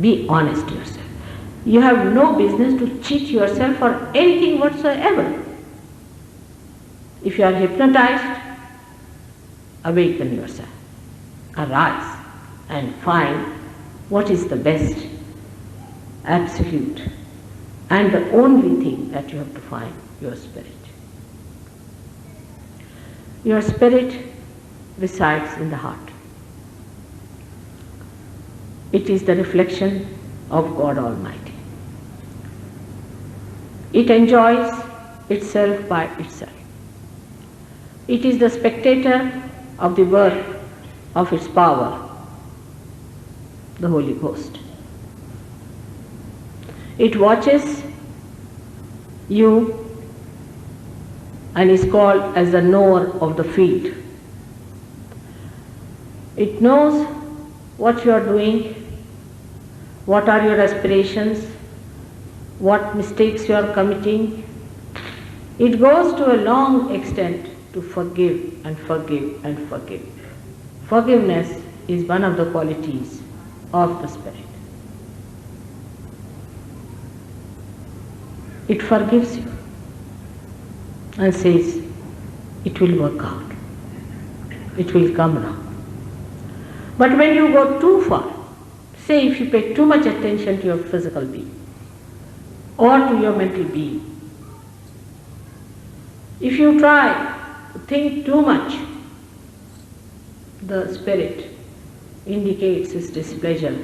Be honest to yourself. You have no business to cheat yourself for anything whatsoever. If you are hypnotized, awaken yourself. Arise and find what is the best, absolute, and the only thing that you have to find your spirit. Your spirit resides in the heart. It is the reflection of God Almighty. It enjoys itself by itself. It is the spectator of the work of its power, the Holy Ghost. It watches you and is called as the knower of the field. It knows what you are doing, what are your aspirations, what mistakes you are committing. It goes to a long extent to forgive and forgive and forgive. Forgiveness is one of the qualities of the Spirit. It forgives you and says, it will work out. It will come around. But when you go too far, say if you pay too much attention to your physical being or to your mental being, if you try to think too much, the spirit indicates its displeasure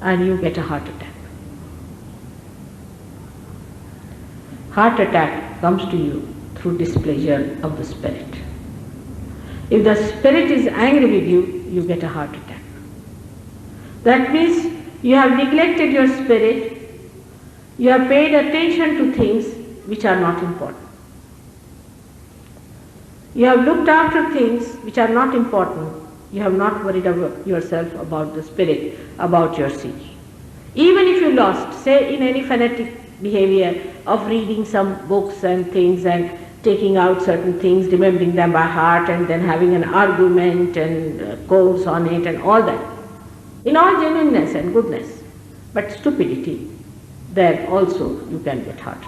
and you get a heart attack. Heart attack comes to you through displeasure of the spirit. If the spirit is angry with you, you get a heart attack. That means you have neglected your spirit, you have paid attention to things which are not important. You have looked after things which are not important. You have not worried about yourself about the spirit, about your seeking. Even if you lost, say in any fanatic behavior of reading some books and things and taking out certain things, remembering them by heart and then having an argument and uh, course on it and all that. In all genuineness and goodness. But stupidity, there also you can get attack.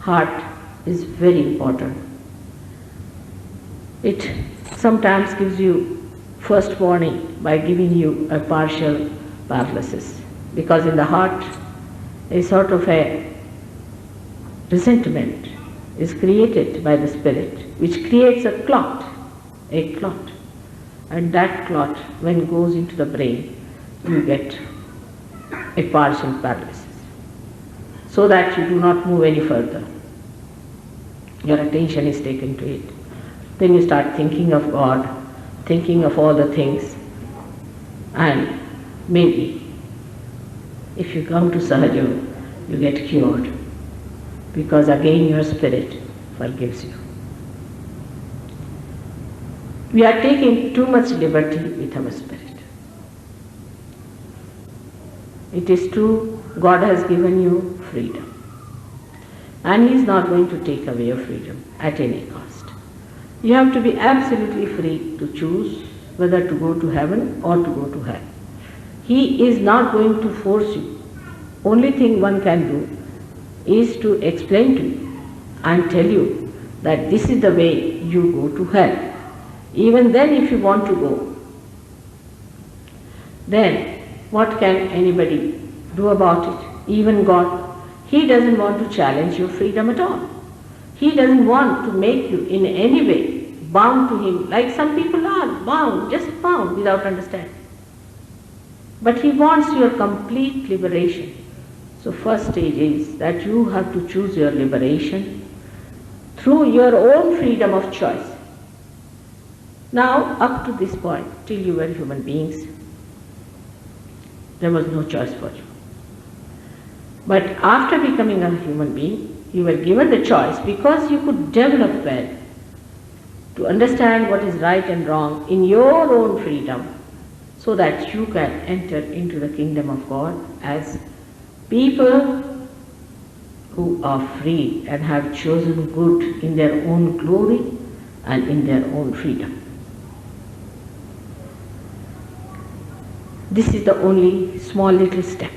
Heart is very important. It sometimes gives you first warning by giving you a partial paralysis because in the heart a sort of a resentment is created by the spirit which creates a clot, a clot. And that clot, when it goes into the brain, you get a partial paralysis. So that you do not move any further. Your attention is taken to it. Then you start thinking of God, thinking of all the things, and maybe if you come to Sahaja, you get cured because again your spirit forgives you. We are taking too much liberty with our spirit. It is true, God has given you freedom. And He is not going to take away your freedom at any cost. You have to be absolutely free to choose whether to go to heaven or to go to hell. He is not going to force you. Only thing one can do is to explain to you and tell you that this is the way you go to hell. Even then, if you want to go, then what can anybody do about it? Even God. He doesn't want to challenge your freedom at all. He doesn't want to make you in any way bound to Him, like some people are bound, just bound without understanding. But He wants your complete liberation. So first stage is that you have to choose your liberation through your own freedom of choice. Now, up to this point, till you were human beings, there was no choice for you. But after becoming a human being, you were given the choice because you could develop well to understand what is right and wrong in your own freedom so that you can enter into the kingdom of God as people who are free and have chosen good in their own glory and in their own freedom. This is the only small little step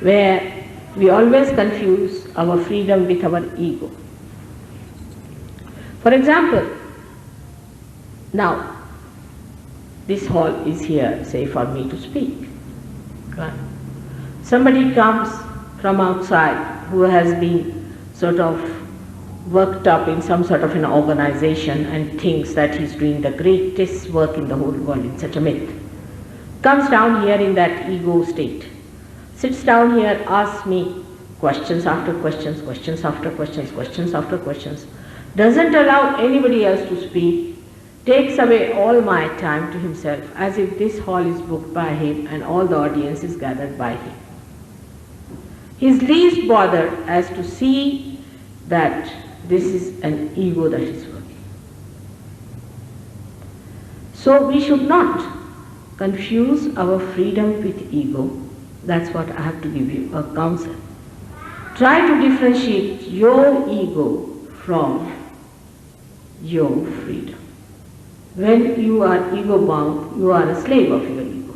where we always confuse our freedom with our ego. For example, now this hall is here, say, for me to speak. Right? Somebody comes from outside who has been sort of worked up in some sort of an organization and thinks that he's doing the greatest work in the whole world in such a myth. Comes down here in that ego state, sits down here, asks me questions after questions, questions after questions, questions after questions, doesn't allow anybody else to speak, takes away all my time to himself as if this hall is booked by him and all the audience is gathered by him. He is least bothered as to see that this is an ego that is working. So we should not confuse our freedom with ego. That's what I have to give you a counsel. Try to differentiate your ego from your freedom. When you are ego bound, you are a slave of your ego.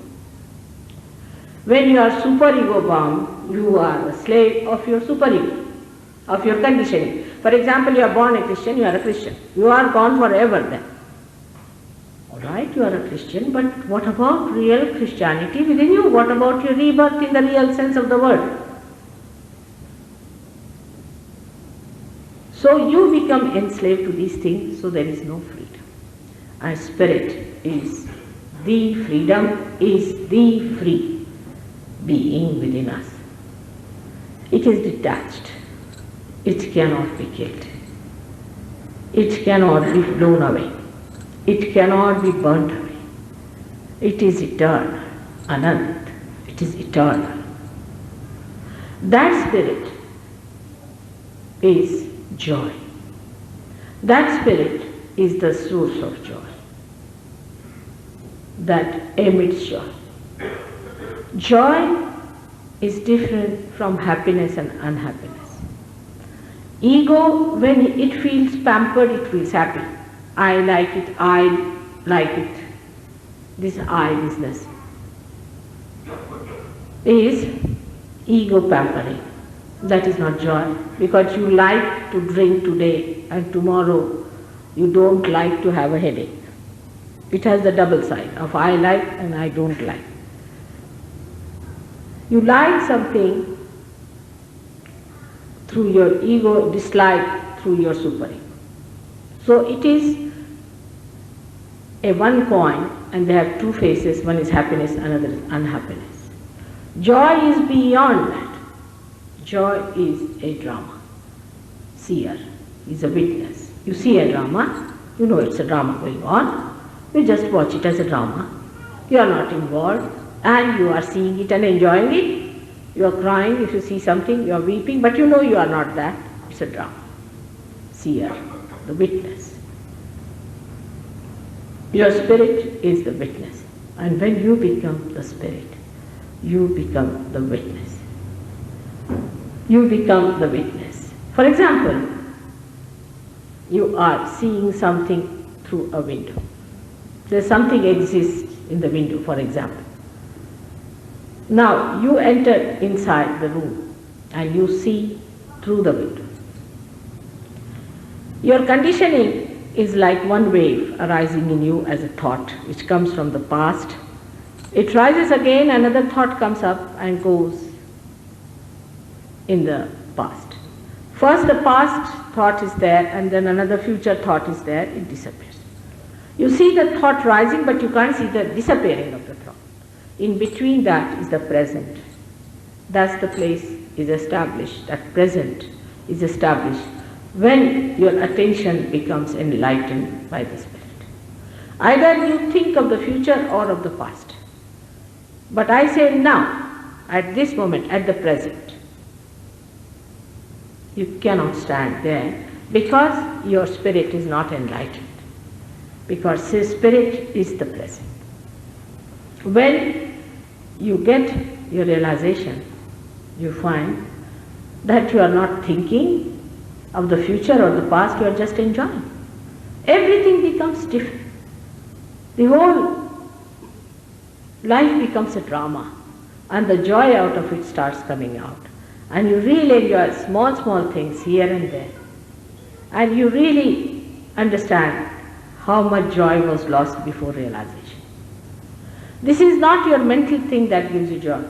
When you are super ego bound, you are a slave of your super ego, of your conditioning. For example, you are born a Christian, you are a Christian. You are gone forever then. Alright, you are a Christian, but what about real Christianity within you? What about your rebirth in the real sense of the word? So you become enslaved to these things, so there is no freedom. And spirit is the freedom, is the free being within us. It is detached. It cannot be killed. It cannot be blown away. It cannot be burnt away. It is eternal, anant. It is eternal. That spirit is joy. That spirit is the source of joy. That emits joy. Joy is different from happiness and unhappiness. Ego, when it feels pampered, it feels happy. I like it, I like it. This I business is ego pampering. That is not joy because you like to drink today and tomorrow you don't like to have a headache. It has the double side of I like and I don't like. You like something through your ego, dislike through your super ego. So it is a one coin and they have two faces, one is happiness, another is unhappiness. Joy is beyond that. Joy is a drama. Seer is a witness. You see a drama, you know it's a drama going on, you just watch it as a drama. You are not involved and you are seeing it and enjoying it. You are crying if you see something, you are weeping, but you know you are not that. It's a drama. Seer, the witness. Your spirit is the witness. And when you become the spirit, you become the witness you become the witness. For example, you are seeing something through a window. There's something exists in the window, for example. Now you enter inside the room and you see through the window. Your conditioning is like one wave arising in you as a thought which comes from the past. It rises again, another thought comes up and goes in the past. First, the past thought is there, and then another future thought is there, it disappears. You see the thought rising, but you can't see the disappearing of the thought. In between that is the present. Thus, the place is established, that present is established when your attention becomes enlightened by the Spirit. Either you think of the future or of the past. But I say now, at this moment, at the present. You cannot stand there because your spirit is not enlightened. Because his spirit is the present. When you get your realization, you find that you are not thinking of the future or the past, you are just enjoying. Everything becomes different. The whole life becomes a drama and the joy out of it starts coming out. And you really enjoy small, small things here and there. And you really understand how much joy was lost before realization. This is not your mental thing that gives you joy.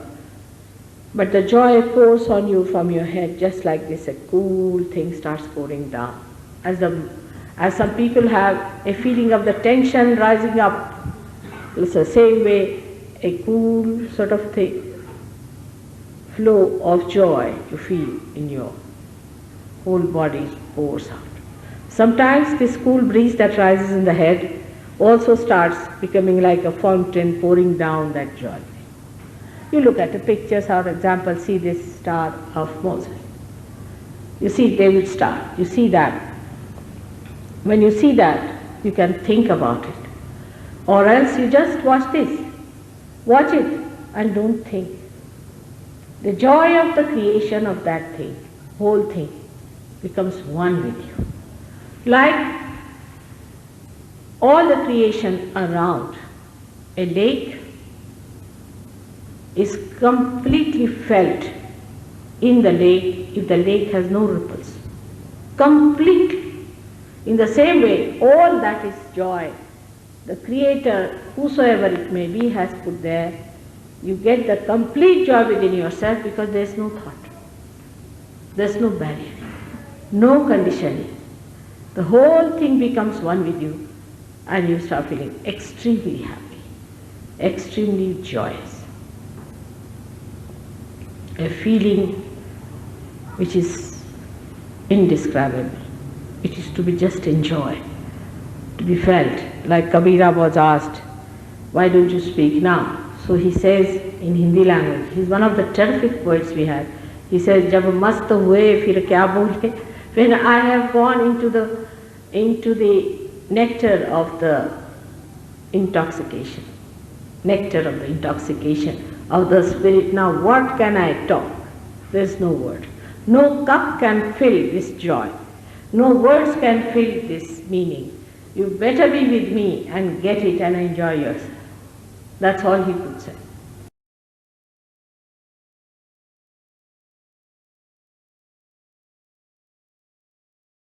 But the joy pours on you from your head just like this, a cool thing starts pouring down. As, the, as some people have a feeling of the tension rising up, it's the same way a cool sort of thing, flow of joy you feel in your whole body pours out. Sometimes this cool breeze that rises in the head also starts becoming like a fountain pouring down that joy. You look at the pictures, for example, see this star of Moses. You see David's star, you see that. When you see that, you can think about it. Or else you just watch this. Watch it and don't think. The joy of the creation of that thing, whole thing, becomes one with you. Like all the creation around, a lake is completely felt in the lake if the lake has no ripples. Completely. In the same way, all that is joy. The Creator, whosoever it may be, has put there. You get the complete joy within yourself because there is no thought. There is no barrier, no conditioning. The whole thing becomes one with you and you start feeling extremely happy, extremely joyous a feeling which is indescribable. It is to be just enjoyed, to be felt. Like Kabira was asked, why don't you speak now? So he says in Hindi language, he's one of the terrific poets we have. He says, Jab mast hue, fir kya bole? When I have gone into the, into the nectar of the intoxication, nectar of the intoxication, of the Spirit. Now, what can I talk? There is no word. No cup can fill this joy. No words can fill this meaning. You better be with me and get it and enjoy yourself. That's all he could say.